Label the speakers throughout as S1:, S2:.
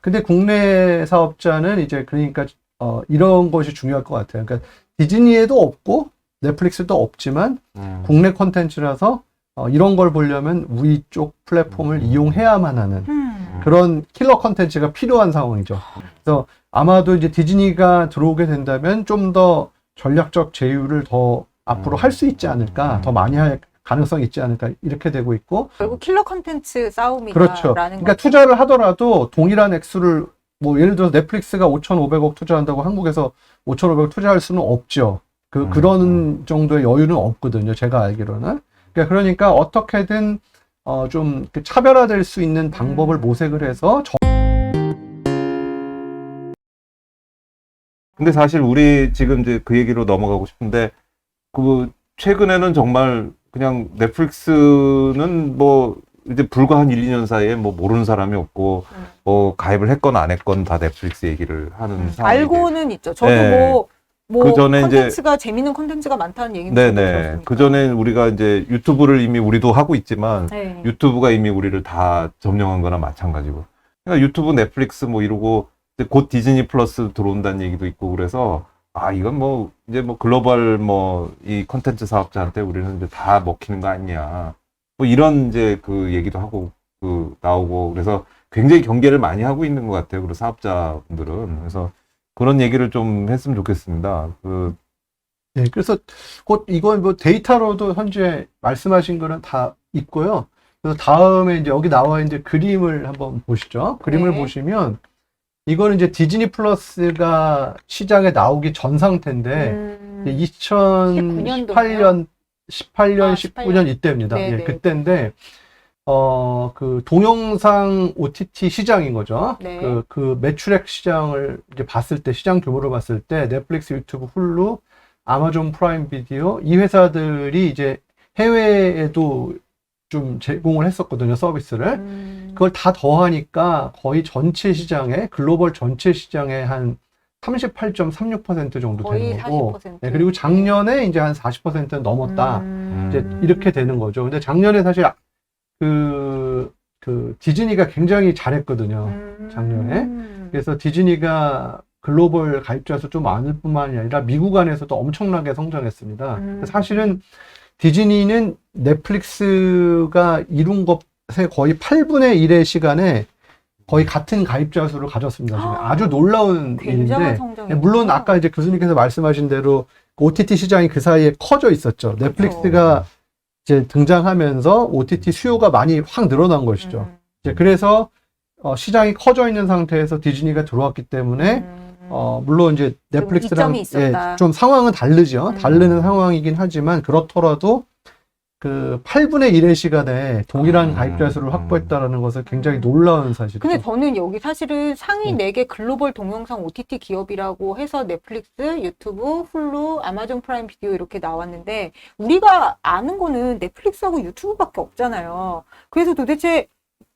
S1: 근데 국내 사업자는 이제 그러니까 어, 이런 것이 중요할 것 같아요. 그러니까 디즈니에도 없고 넷플릭스도 없지만
S2: 음.
S1: 국내 콘텐츠라서 어, 이런 걸 보려면 우리 쪽 플랫폼을 이용해야만 하는
S3: 음.
S1: 그런 킬러 컨텐츠가 필요한 상황이죠. 그래서 아마도 이제 디즈니가 들어오게 된다면 좀 더 전략적 제휴를 더 앞으로
S2: 음.
S1: 할수 있지 않을까, 더 많이 할 가능성이 있지 않을까 이렇게 되고 있고,
S3: 결국 킬러 컨텐츠 싸움이다라는
S1: 그렇죠. 그러니까 투자를 하더라도 동일한 액수를 뭐 예를 들어서 넷플릭스가 5,500억 투자한다고 한국에서 5,500억 투자할 수는 없죠. 그
S2: 음,
S1: 그런
S2: 음.
S1: 정도의 여유는 없거든요. 제가 알기로는. 그러니까, 그러니까 어떻게든 어, 좀그 차별화될 수 있는 방법을
S3: 음.
S1: 모색을 해서
S2: 근데 사실 우리 지금 이제 그 얘기로 넘어가고 싶은데 그 최근에는 정말 그냥 넷플릭스는 뭐 이제 불과 한 1, 2년 사이에 뭐 모르는 사람이 없고
S3: 음.
S2: 뭐 가입을 했건 안 했건 다 넷플릭스 얘기를 하는 상황이
S3: 알고는 있죠. 저도
S2: 네.
S3: 뭐, 뭐
S2: 그 전에 이제-
S3: 재밌는 컨텐츠가 많다는 얘기는
S2: 네네.
S3: 들었으니까.
S2: 그 전에 우리가 이제 유튜브를 이미 우리도 하고 있지만
S3: 네.
S2: 유튜브가 이미 우리를 다 점령한 거나 마찬가지고. 그러니까 유튜브, 넷플릭스 뭐 이러고 곧 디즈니 플러스 들어온다는 얘기도 있고 그래서 아, 이건 뭐 이제 뭐 글로벌 뭐 이 컨텐츠 사업자한테 우리는 이제 다 먹히는 거 아니냐. 뭐 이런 이제 그 얘기도 하고 그 나오고 그래서 굉장히 경계를 많이 하고 있는 것 같아요. 그리고 사업자분들은. 그래서 그런 얘기를 좀 했으면 좋겠습니다. 그
S1: 네, 그래서 곧 이건 뭐 데이터로도 현재 말씀하신 거는 다 있고요. 그래서 다음에 이제 여기 나와 있는 그림을 한번 보시죠. 그림을
S3: 네.
S1: 보시면 이거는 이제 디즈니 플러스가 시장에 나오기 전 상태인데
S3: 음.
S1: 2018년, 18년,
S3: 아,
S1: 19년 이때입니다.
S3: 네,
S1: 예,
S3: 네.
S1: 그때인데 어, 그 동영상 OTT 시장인 거죠.
S3: 네.
S1: 그, 그 매출액 시장을 이제 봤을 때 시장 규모를 봤을 때 넷플릭스, 유튜브, 훌루, 아마존 프라임 비디오 이 회사들이 이제 해외에도 좀 제공을 했었거든요, 서비스를.
S3: 음.
S1: 그걸 다 더하니까 거의 전체 시장에 글로벌 전체 시장에 한38.36% 정도
S3: 거의
S1: 되는 거고
S3: 40%.
S1: 네, 그리고 작년에 이제 한 40%는 넘었다
S3: 음.
S1: 이제 이렇게 되는 거죠 근데 작년에 사실 그, 그 디즈니가 굉장히 잘했거든요
S3: 음.
S1: 작년에. 그래서 디즈니가 글로벌 가입자 수 좀 많을 뿐만이 아니라 미국 안에서도 엄청나게 성장했습니다
S3: 음.
S1: 사실은 디즈니는 넷플릭스가 이룬 것의 거의 8분의 1의 시간에 거의 같은 가입자 수를 가졌습니다. 지금
S3: 아,
S1: 아주 놀라운 일인데
S3: 성장이.
S1: 네, 물론 아까 이제 교수님께서 말씀하신 대로 OTT 시장이 그 사이에 커져 있었죠. 넷플릭스가 이제 등장하면서 OTT 수요가 많이 확 늘어난 것이죠.
S3: 음.
S1: 이제 그래서 어, 시장이 커져 있는 상태에서 디즈니가 들어왔기 때문에
S3: 음.
S1: 어, 물론 이제 넷플릭스랑
S3: 있었다.
S1: 예, 좀 상황은 다르죠.
S3: 음.
S1: 다르는 상황이긴 하지만 그렇더라도 그 8분의 1의 시간에 동일한
S2: 음.
S1: 가입자 수를 확보했다라는 것은 굉장히 놀라운 사실이죠.
S3: 근데 저는 여기 사실은 상위
S1: 네.
S3: 4개 글로벌 동영상 OTT 기업이라고 해서 넷플릭스, 유튜브, 훌루, 아마존 프라임 비디오 이렇게 나왔는데 우리가 아는 거는 넷플릭스하고 유튜브밖에 없잖아요. 그래서 도대체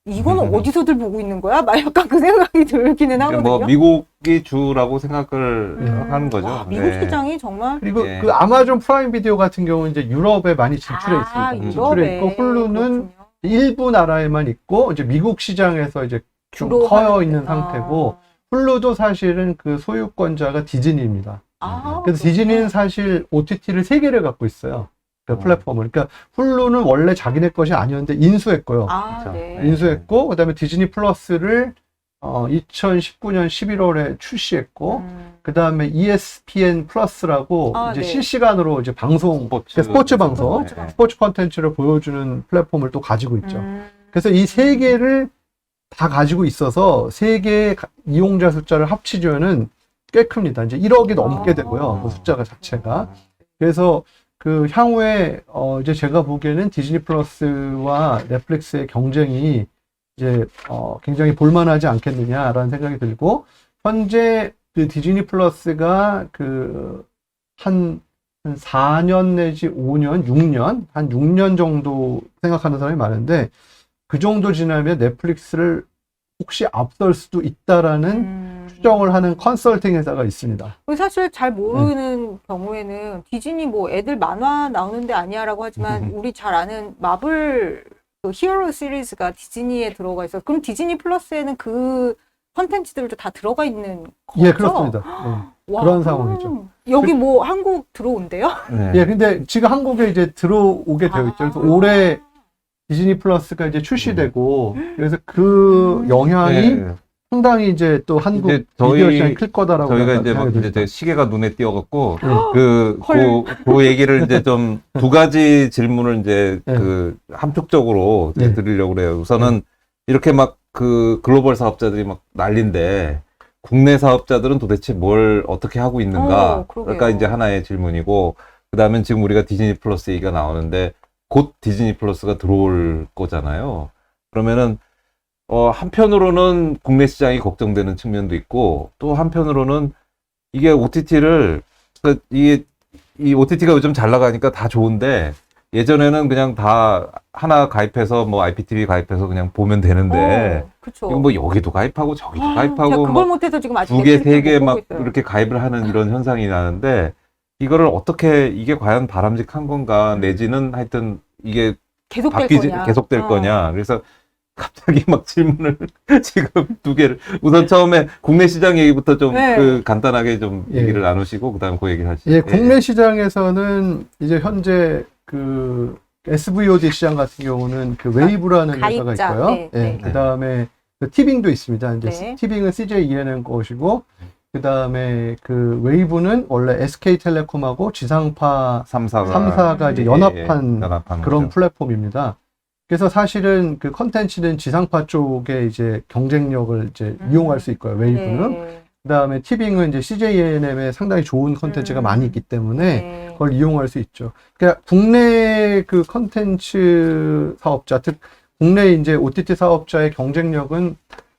S3: 이거는
S2: 음.
S3: 어디서들 보고 있는 거야? 막 약간 그 생각이 들기는 하거든요.
S2: 뭐 미국이 주라고 생각을
S3: 음.
S2: 하는 거죠.
S3: 와, 미국
S2: 네.
S3: 시장이 정말
S1: 그리고
S2: 예.
S1: 그 아마존 프라임 비디오 같은 경우는 이제 유럽에 많이 진출해
S3: 아,
S1: 있습니다.
S3: 유럽에.
S1: 진출해 있고 훌루는
S3: 그렇군요.
S1: 일부 나라에만 있고 이제 미국 시장에서 이제 좀 커여 있는
S3: 데다.
S1: 상태고 훌루도 사실은 그 소유권자가 디즈니입니다.
S3: 아,
S1: 그래서
S3: 그렇구나.
S1: 디즈니는 사실 OTT를 세 개를 갖고 있어요. 그
S2: 어.
S1: 플랫폼을. 그러니까 훌루는 원래 자기네 것이 아니었는데 인수했고요.
S3: 아,
S2: 그렇죠.
S3: 네.
S1: 인수했고 그다음에 디즈니 플러스를 어, 2019년 11월에 출시했고
S3: 음.
S1: 그다음에 ESPN 플러스라고
S3: 아,
S1: 이제
S3: 네.
S1: 실시간으로 이제 방송
S2: 스포츠,
S1: 그러니까 스포츠 방송
S3: 스포츠 방송.
S1: 스포츠 컨텐츠를 보여주는 플랫폼을 또 가지고 있죠.
S3: 음.
S1: 그래서 이 세 개를 다 가지고 있어서 세 개의 가- 이용자 숫자를 합치면은 꽤 큽니다. 이제 1억이 넘게
S3: 아.
S1: 되고요. 그 숫자가 자체가. 그래서 그 향후에 어 이제 제가 보기에는 디즈니 플러스와 넷플릭스의 경쟁이 이제 어 굉장히 볼만하지 않겠느냐라는 생각이 들고 현재 그 디즈니 플러스가 그한 한 4년 내지 5년, 6년, 한 6년 정도 생각하는 사람이 많은데 그 정도 지나면 넷플릭스를 혹시 앞설 수도 있다라는
S3: 음.
S1: 추정을 하는 컨설팅 회사가 있습니다.
S3: 사실 잘 모르는
S1: 네.
S3: 경우에는 디즈니 뭐 애들 만화 나오는데 아니야라고 하지만
S2: 음.
S3: 우리 잘 아는 마블 그 히어로 시리즈가 디즈니에 들어가 있어. 그럼 디즈니 플러스에는 그 컨텐츠들도 다 들어가 있는 거죠?
S1: 예, 그렇습니다. 예.
S3: 와,
S1: 그런 상황이죠.
S3: 음, 여기 뭐 한국 들어온대요?
S2: 네.
S1: 예, 근데 지금 한국에 이제 들어오게 되어 있죠. 그래서
S3: 아.
S1: 올해 디즈니 플러스가 이제 출시되고, 그래서 그
S3: 음.
S1: 영향이
S2: 네.
S1: 상당히 이제 또 한국
S2: 이제 저희-
S1: 미디어 시장이 클 거다라고
S2: 저희가 이제 막
S1: 생각이
S2: 이제. 제 시계가 눈에 띄어갖고
S1: 예.
S2: 그,
S3: 헐.
S2: 그, 그 얘기를 이제 좀 두 가지 질문을 이제
S1: 네.
S2: 그 함축적으로
S1: 네.
S2: 드리려고 그래요. 우선은 이렇게 막 그 글로벌 사업자들이 막 난린데 국내 사업자들은 도대체 뭘 어떻게 하고 있는가?
S3: 어, 그러게요.
S2: 그러니까 이제 하나의 질문이고 그 다음엔 지금 우리가 디즈니 플러스 얘기가 나오는데 곧 디즈니 플러스가 들어올 거잖아요. 그러면은 어, 한편으로는 국내 시장이 걱정되는 측면도 있고, 또 한편으로는 이게 OTT를, 그, 이게, 이 OTT가 요즘 잘 나가니까 다 좋은데, 예전에는 그냥 다 하나 가입해서 뭐 IPTV 가입해서 그냥 보면 되는데,
S3: 어, 그쵸.
S2: 이거 뭐 여기도 가입하고 저기도
S3: 아, 제가
S2: 가입하고
S3: 그걸
S2: 막
S3: 못해서 지금 아직
S2: 두 개,
S3: 넷플릭스
S2: 세개못막
S3: 보고 있어요.
S2: 이렇게 가입을 하는 이런 현상이 나는데, 이거를 어떻게, 이게 과연 바람직한 건가, 내지는 하여튼 이게
S3: 계속될
S2: 바뀌지
S3: 거냐.
S2: 계속될
S3: 어.
S2: 거냐. 그래서 갑자기 막 질문을 지금 두 개를 우선 처음에 국내 시장 얘기부터 좀
S3: 네.
S2: 그 간단하게 좀
S1: 예.
S2: 얘기를 나누시고 그다음 그 얘기 하시죠.
S1: 예, 국내 시장에서는 이제 현재 그 SVOD 시장 같은 경우는 그 웨이브라는
S3: 아,
S1: 회사가
S3: 가입자.
S1: 있고요.
S3: 네,
S1: 예,
S3: 네.
S1: 그 다음에 그 티빙도 있습니다. 이제
S3: 네.
S1: 티빙은 CJ ENM 것이고, 그 다음에 그 웨이브는 원래 SK텔레콤하고 지상파
S2: 3사가
S1: 3사가 이제
S3: 음.
S1: 연합한
S2: 연합한
S1: 그런
S2: 거죠.
S1: 플랫폼입니다. 그래서 사실은 그 컨텐츠는 지상파 쪽에 이제 경쟁력을 이제
S3: 음.
S1: 이용할 수 있고요. 웨이브는.
S3: 네.
S1: 그다음에 티빙은 이제 CJNM에 상당히 좋은 컨텐츠가
S3: 음.
S1: 많이 있기 때문에
S3: 네.
S1: 그걸 이용할 수 있죠. 그러니까 국내 그 컨텐츠 사업자, 즉 국내 이제 OTT 사업자의 경쟁력은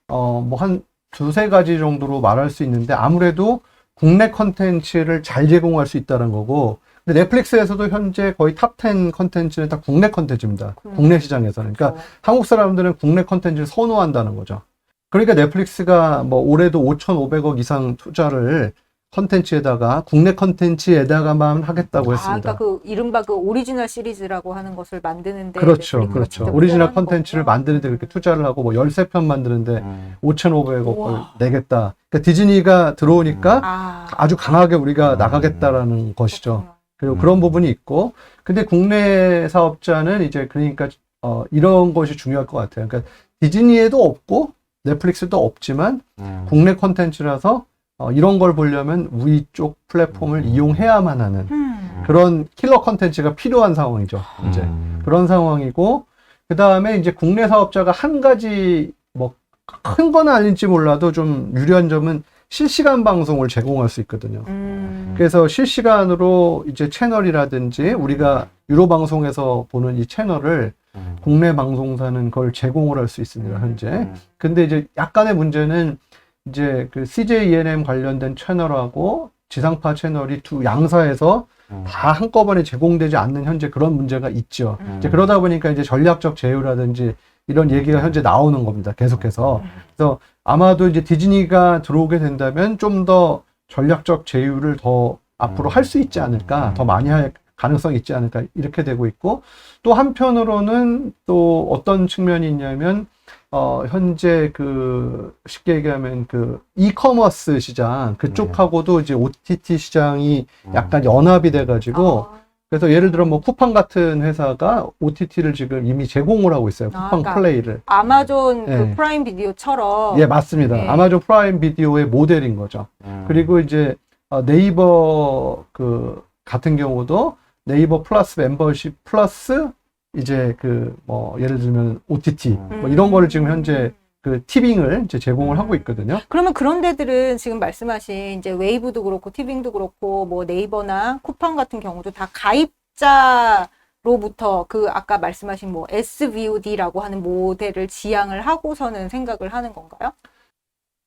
S1: 어 뭐 한 두세 가지 정도로 말할 수 있는데 아무래도 국내 컨텐츠를 잘 제공할 수 있다는 거고 근데 넷플릭스에서도 현재 거의 탑10 컨텐츠는 다 국내 컨텐츠입니다.
S3: 음.
S1: 국내 시장에서는. 그러니까
S3: 그렇죠.
S1: 한국 사람들은 국내 컨텐츠를 선호한다는 거죠. 그러니까 넷플릭스가 뭐 올해도 5,500억 이상 투자를 컨텐츠에다가 국내 컨텐츠에다가만 하겠다고
S3: 아,
S1: 했습니다.
S3: 그러니까 그 이른바 그 오리지널 시리즈라고 하는 것을 만드는데
S1: 그렇죠, 그렇죠. 오리지널 컨텐츠를. 만드는데 그렇게 투자를 하고 뭐 13편 만드는데
S2: 음.
S1: 5,500억을
S3: 우와.
S1: 내겠다. 그러니까 디즈니가 들어오니까
S3: 아,
S1: 아주 강하게 우리가
S2: 음.
S1: 나가겠다라는 것이죠. 그리고
S2: 음.
S1: 그런 부분이 있고, 근데 국내 사업자는 이제 그러니까 어, 이런 것이 중요할 것 같아요. 그러니까 디즈니에도 없고 넷플릭스도 없지만
S2: 음.
S1: 국내 콘텐츠라서 어, 이런 걸 보려면 우리 쪽 플랫폼을
S2: 음.
S1: 이용해야만 하는
S3: 음.
S1: 그런 킬러 콘텐츠가 필요한 상황이죠. 이제
S2: 음.
S1: 그런 상황이고 그 다음에 이제 국내 사업자가 한 가지 뭐 큰 건 아닐지 몰라도 좀 유리한 점은 실시간 방송을 제공할 수 있거든요.
S3: 음.
S1: 그래서 실시간으로 이제 채널이라든지 우리가 유로 방송에서 보는 이 채널을
S2: 음.
S1: 국내 방송사는 그걸 제공을 할 수 있습니다, 현재.
S2: 음.
S1: 근데 이제 약간의 문제는 이제 그 CJ ENM 관련된 채널하고 지상파 채널이 두 양사에서
S2: 음.
S1: 다 한꺼번에 제공되지 않는 현재 그런 문제가 있죠.
S3: 음.
S1: 이제 그러다 보니까 이제 전략적 제휴라든지 이런 얘기가 현재 나오는 겁니다. 계속해서. 그래서 아마도 이제 디즈니가 들어오게 된다면 좀 더 전략적 제휴를 더 앞으로
S2: 음.
S1: 할수 있지 않을까, 더 많이 할 가능성이 있지 않을까 이렇게 되고 있고 또 한편으로는 또 어떤 측면이 있냐면 어 현재 그 쉽게 얘기하면 그 이커머스 시장 그쪽하고도 이제 OTT 시장이 약간 연합이 돼 가지고
S3: 아,
S1: 그래서 예를 들어 뭐 쿠팡 같은 회사가 OTT를 지금 이미 제공을 하고 있어요.
S3: 아,
S1: 쿠팡
S3: 그러니까
S1: 플레이를.
S3: 아마존 그
S1: 예.
S3: 프라임 비디오처럼
S1: 예, 맞습니다.
S3: 네.
S1: 아마존 프라임 비디오의 모델인 거죠.
S2: 음.
S1: 그리고 이제 어, 네이버 그 같은 경우도 네이버 플러스 멤버십 플러스 이제 그 뭐 예를 들면 OTT 뭐 이런 거를 지금 현재 그 티빙을 이제 제공을 하고 있거든요.
S3: 그러면 그런 데들은 지금 말씀하신 이제 웨이브도 그렇고 티빙도 그렇고 뭐 네이버나 쿠팡 같은 경우도 다 가입자 로부터 그 아까 말씀하신 뭐 SVOD라고 하는 모델을 지향을 하고서는 생각을 하는 건가요?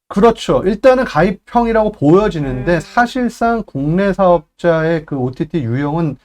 S1: 그렇죠. 일단은 가입형이라고 보여지는데
S3: 음.
S1: 사실상 국내 사업자의 그 OTT 유형은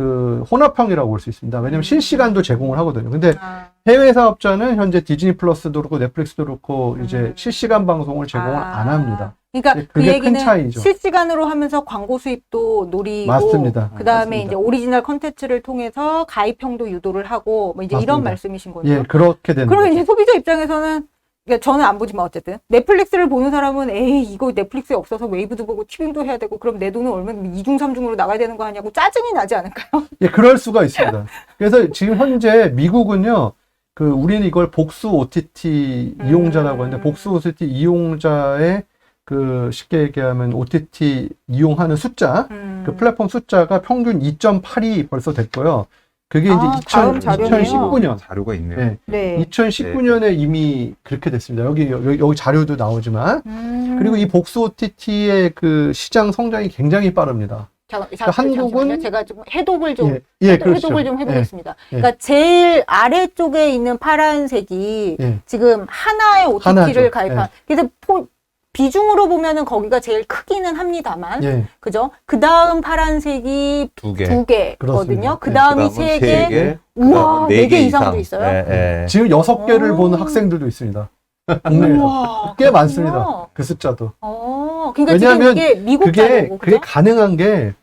S1: 그 혼합형이라고 볼 수 있습니다. 왜냐하면
S3: 음.
S1: 실시간도 제공을 하거든요. 근데
S3: 아,
S1: 해외 사업자는 현재 디즈니 플러스도 그렇고 넷플릭스도 그렇고 이제
S3: 음.
S1: 실시간 방송을 제공을
S3: 아.
S1: 안 합니다.
S3: 그러니까
S1: 네,
S3: 그 얘기는
S1: 차이죠.
S3: 실시간으로 하면서 광고 수입도 노리고
S1: 맞습니다.
S3: 그 다음에
S1: 맞습니다.
S3: 이제 오리지널 컨텐츠를 통해서 가입형도 유도를 하고 뭐 이제 이런
S1: 맞습니다.
S3: 말씀이신 거네요.
S1: 예, 그렇게 되는
S3: 그러면
S1: 거죠.
S3: 이제 소비자 입장에서는 그러니까 저는 안 보지만 어쨌든 넷플릭스를 보는 사람은 에이 이거 넷플릭스에 없어서 웨이브도 보고 티빙도 해야 되고 그럼 내 돈은 얼마나 이중 삼중으로 나가야 되는 거 아니냐고 짜증이 나지 않을까요?
S1: 예, 그럴 수가 있습니다. 그래서 지금 현재 미국은요, 그 우리는 이걸 복수 OTT
S3: 음.
S1: 이용자라고 하는데 복수 OTT 이용자의 그 쉽게 얘기하면 OTT 이용하는 숫자,
S3: 음.
S1: 그 플랫폼 숫자가 평균 2.8이 벌써 됐고요. 그게 이제
S3: 아, 다음
S1: 2000,
S3: 자료네요.
S1: 2019년.
S2: 자료가 있네요.
S1: 네.
S3: 네.
S1: 2019년에 이미 그렇게 됐습니다. 여기, 여기, 여기 자료도 나오지만.
S3: 음.
S1: 그리고 이 복수 OTT의 그 시장 성장이 굉장히 빠릅니다.
S3: 잠깐,
S1: 그러니까
S3: 잠깐,
S1: 한국은-.
S3: 제가 좀 해독을 좀
S1: 예, 예,
S3: 해독,
S1: 그렇죠.
S3: 해독을 좀 해보겠습니다.
S1: 예.
S3: 그러니까 제일 아래쪽에 있는 파란색이
S1: 예, 예.
S3: 지금 하나의 OTT를
S1: 하나죠.
S3: 가입한. 그래서 포- 비중으로 보면은 거기가 제일 크기는 합니다만,
S1: 예.
S3: 그죠? 그 다음 파란색이
S2: 두 개.
S3: 두 개거든요.
S1: 그렇습니다.
S3: 그
S1: 네.
S3: 다음이
S2: 세세
S3: 개.
S2: 개.
S3: 우와,
S2: 그다음은
S3: 네개 이상도 있어요?
S2: 예, 예.
S1: 지금 여섯 개를
S3: 오.
S1: 보는 학생들도 있습니다. 국내에서.
S3: 우와,
S1: 꽤 많습니다.
S3: 그
S1: 숫자도.
S3: 어, 그러니까
S1: 왜냐하면
S3: 지금 이게 미국
S1: 그게,
S3: 자료고,
S1: 그게
S3: 그죠?
S1: 가능한 게,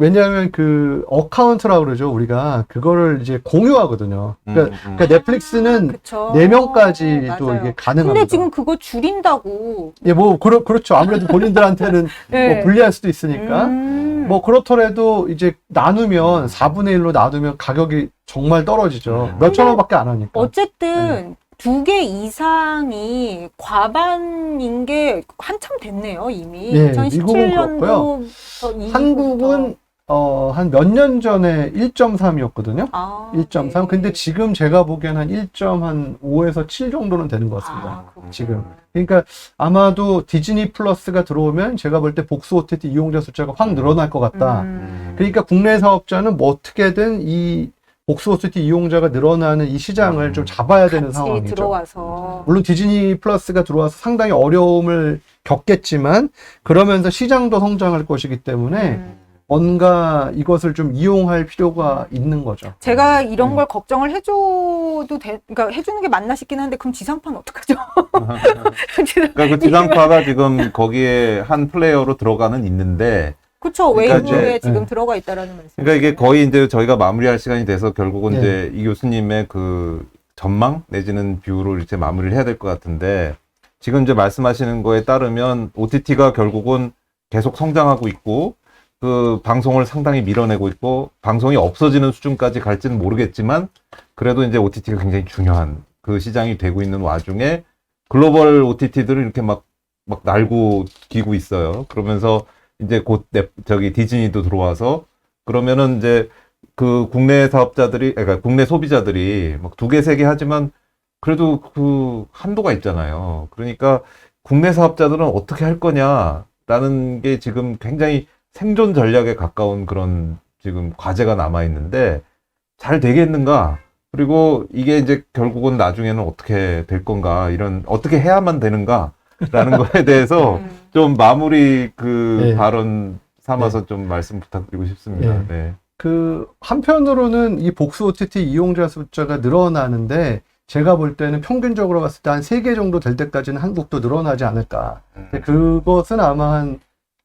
S1: 왜냐하면 그 어카운트라고 그러죠. 우리가 그거를 이제 공유하거든요. 그러니까,
S2: 음, 음.
S1: 그러니까 넷플릭스는
S3: 그쵸.
S1: 네 명까지도
S3: 어, 맞아요.
S1: 이게 가능합니다.
S3: 근데 지금 그거 줄인다고.
S1: 예, 뭐, 그렇, 그렇죠. 아무래도 본인들한테는
S3: 네.
S1: 뭐 불리할 수도 있으니까.
S3: 음.
S1: 뭐 그렇더라도 이제 나누면 4분의 1로 나누면 가격이 정말 떨어지죠.
S2: 음.
S1: 몇천 원밖에 안 하니까.
S3: 어쨌든 두 개 이상이 과반인 게 한참 됐네요, 이미.
S1: 예, 미국은 그렇고요.
S3: 2017년도
S1: 한국은 어, 한 몇 년 전에 1.3이었거든요.
S3: 아,
S1: 1.3.
S3: 네.
S1: 근데 지금 제가 보기엔 한 1.5에서 7 정도는 되는 것 같습니다.
S3: 아.
S1: 지금. 그러니까 아마도 디즈니 플러스가 들어오면 제가 볼 때 복수 OTT 이용자 숫자가 확 늘어날 것 같다.
S3: 음.
S1: 그러니까 국내 사업자는 뭐 어떻게든 이 복수 OTT 이용자가 늘어나는 이 시장을
S2: 음.
S1: 좀 잡아야 되는
S3: 같이
S1: 상황이죠.
S3: 들어와서.
S1: 물론 디즈니 플러스가 들어와서 상당히 어려움을 겪겠지만 그러면서 시장도 성장할 것이기 때문에
S3: 음.
S1: 뭔가 이것을 좀 이용할 필요가 있는 거죠.
S3: 제가 이런
S1: 음.
S3: 걸 걱정을 해줘도 돼, 그러니까 해주는 게 맞나 싶긴 한데, 그럼 지상파는 어떡하죠?
S2: 그러니까 그 지상파가 지금 거기에 한 플레이어로 들어가는 있는데
S3: 그쵸,
S2: 그러니까
S3: 웨이브에
S1: 이제-
S3: 지금
S1: 네.
S3: 들어가 있다라는 말씀.
S2: 그러니까 이게 거의 이제 저희가 마무리할 시간이 돼서 결국은
S1: 네.
S2: 이제 이 교수님의 그 전망 내지는 뷰를 이제 마무리를 해야 될 것 같은데 지금 이제 말씀하시는 거에 따르면 OTT가 결국은 계속 성장하고 있고 그 방송을 상당히 밀어내고 있고 방송이 없어지는 수준까지 갈지는 모르겠지만 그래도 이제 OTT가 굉장히 중요한 그 시장이 되고 있는 와중에 글로벌 OTT들을 이렇게 막, 막 날고 기고 있어요. 그러면서 이제 곧 넷- 저기 디즈니도 들어와서 그러면은 이제 그 국내 사업자들이, 그러니까 국내 소비자들이 막 두 개, 세 개 하지만 그래도 그 한도가 있잖아요. 그러니까 국내 사업자들은 어떻게 할 거냐라는 게 지금 굉장히 생존 전략에 가까운 그런 지금 과제가 남아 있는데 잘 되겠는가? 그리고 이게 이제 결국은 나중에는 어떻게 될 건가? 이런 어떻게 해야만 되는가? 라는 거에 대해서
S3: 음.
S2: 좀 마무리 그
S1: 네.
S2: 발언 삼아서 좀 말씀 부탁드리고 싶습니다.
S1: 네.
S2: 네.
S1: 그 한편으로는 이 복수 OTT 이용자 숫자가 늘어나는데 제가 볼 때는 평균적으로 봤을 때 한 세 개 정도 될 때까지는 한국도 늘어나지 않을까. 근데 그것은 아마 한,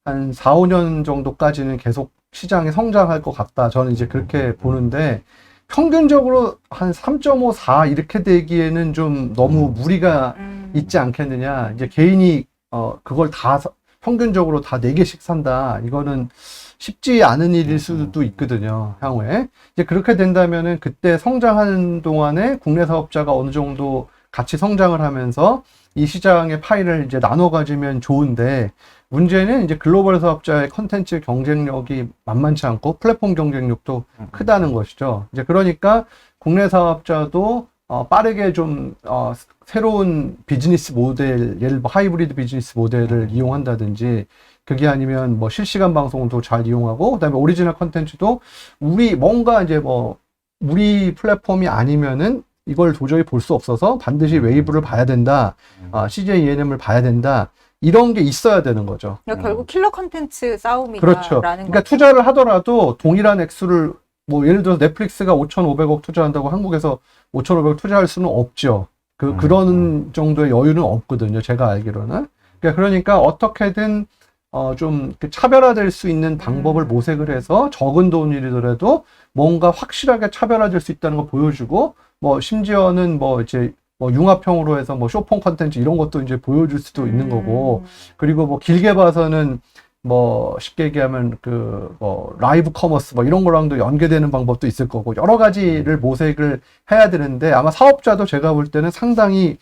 S1: 한 4, 5년 정도까지는 계속 시장이 성장할 것 같다. 저는 이제 그렇게 보는데 평균적으로 한 3.5, 4 이렇게 되기에는 좀 너무 무리가
S3: 음.
S1: 있지 않겠느냐. 이제 개인이 어 그걸 다 사- 평균적으로 다네 개씩 산다. 이거는 쉽지 않은 일일 수도 있거든요. 향후에. 이제 그렇게 된다면은 그때 성장하는 동안에 국내 사업자가 어느 정도 같이 성장을 하면서 이 시장의 파일을 이제 나눠 가지면 좋은데 문제는 이제 글로벌 사업자의 컨텐츠 경쟁력이 만만치 않고 플랫폼 경쟁력도 크다는 것이죠. 이제 그러니까 국내 사업자도 어, 빠르게 좀 어, 스- 새로운 비즈니스 모델, 예를 들어 하이브리드 비즈니스 모델을 이용한다든지 그게 아니면 뭐 실시간 방송도 잘 이용하고 그다음에 오리지널 컨텐츠도 우리 뭔가 이제 뭐 우리 플랫폼이 아니면은 이걸 도저히 볼 수 없어서 반드시 웨이브를 봐야 된다. 아, CJ ENM을 봐야 된다. 이런 게 있어야 되는 거죠.
S3: 그러니까 결국 킬러 컨텐츠 싸움이다라는
S1: 그렇죠. 그러니까 투자를 하더라도 동일한 액수를 뭐 예를 들어서 넷플릭스가 5,500억 투자한다고 한국에서 5,500억 투자할 수는 없죠. 그
S2: 음,
S1: 그런 정도의 여유는 없거든요. 제가 알기로는. 그러니까, 그러니까 어떻게든 어좀 차별화될 수 있는 방법을
S3: 음.
S1: 모색을 해서 적은 돈이더라도 뭔가 확실하게 차별화될 수 있다는 걸 보여주고 뭐 심지어는 뭐 이제 뭐 융합형으로 해서 뭐 쇼폰 컨텐츠 이런 것도 이제 보여줄 수도 있는 거고
S3: 음.
S1: 그리고 뭐 길게 봐서는 뭐 쉽게 얘기하면 그 뭐 라이브 커머스 뭐 이런 거랑도 연계되는 방법도 있을 거고 여러 가지를 모색을 해야 되는데 아마 사업자도 제가 볼 때는 상당히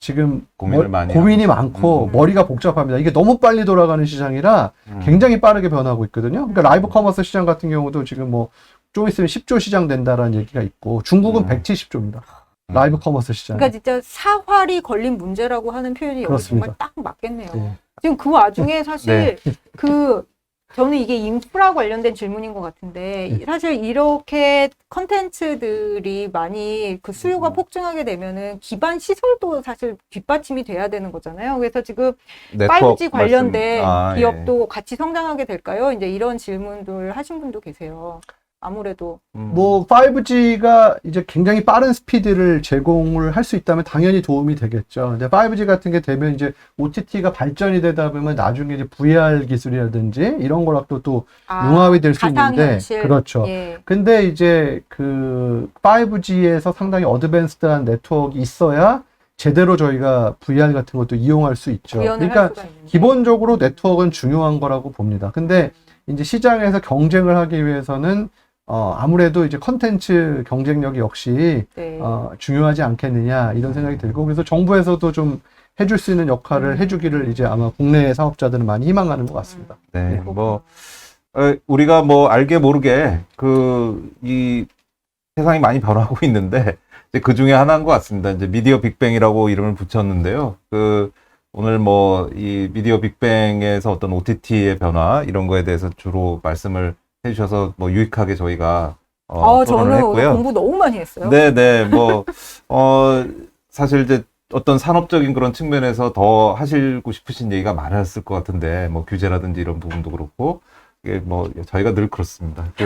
S1: 지금
S2: 고민을
S1: 머-
S2: 많이
S1: 고민이. 많고
S3: 음.
S1: 머리가 복잡합니다. 이게 너무 빨리 돌아가는 시장이라
S2: 음.
S1: 굉장히 빠르게 변하고 있거든요. 그러니까 라이브 커머스 시장 같은 경우도 지금 뭐 좀 있으면 10조 시장 된다라는 얘기가 있고 중국은
S2: 음.
S1: 170조입니다. 라이브 커머스 시장.
S3: 그러니까 진짜 사활이 걸린 문제라고 하는 표현이 여기
S1: 그렇습니다.
S3: 정말 딱 맞겠네요.
S1: 네.
S3: 지금 그 와중에 사실
S2: 네.
S3: 그 저는 이게 인프라 관련된 질문인 것 같은데
S1: 네.
S3: 사실 이렇게 컨텐츠들이 많이 그 수요가
S2: 음.
S3: 폭증하게 되면은 기반 시설도 사실 뒷받침이 돼야 되는 거잖아요. 그래서 지금
S2: 네트워크
S3: 5G 관련된
S2: 아, 예.
S3: 기업도 같이 성장하게 될까요? 이제 이런 질문들 하신 분도 계세요. 아무래도
S2: 음.
S1: 뭐 5G가 이제 굉장히 빠른 스피드를 제공을 할 수 있다면 당연히 도움이 되겠죠. 근데 5G 같은 게 되면 이제 OTT가 발전이 되다 보면 나중에 이제 VR 기술이라든지 이런 거랑도 또
S3: 아,
S1: 융합이 될수 있는데. 그렇죠.
S3: 예.
S1: 근데 이제 그 5G에서 상당히 어드밴스드한 네트워크가 있어야 제대로 저희가 VR 같은 것도 이용할 수 있죠.
S3: 구현을
S1: 그러니까
S3: 할 수가 있는데.
S1: 기본적으로 네트워크는 중요한 거라고 봅니다. 근데 이제 시장에서 경쟁을 하기 위해서는 어, 아무래도 이제 컨텐츠 경쟁력이 역시
S3: 네.
S1: 어, 중요하지 않겠느냐 이런 생각이 들고 그래서 정부에서도 좀 해줄 수 있는 역할을
S3: 음.
S1: 해주기를 이제 아마 국내 사업자들은 많이 희망하는 것 같습니다.
S2: 네,
S3: 그렇구나.
S2: 뭐 어, 우리가 뭐 알게 모르게 그 이 세상이 많이 변하고 있는데 이제 그 중에 하나인 것 같습니다. 이제 미디어 빅뱅이라고 이름을 붙였는데요. 그 오늘 뭐 이 미디어 빅뱅에서 어떤 OTT의 변화 이런 거에 대해서 주로 말씀을 해주셔서 뭐 유익하게 저희가 어,
S3: 어,
S2: 토론을
S3: 저는
S2: 했고요.
S3: 공부 너무 많이 했어요.
S2: 네, 네, 뭐, 어, 사실 이제 어떤 산업적인 그런 측면에서 더 하시고 싶으신 얘기가 많았을 것 같은데, 뭐 규제라든지 이런 부분도 그렇고, 이게 뭐 저희가 늘 그렇습니다.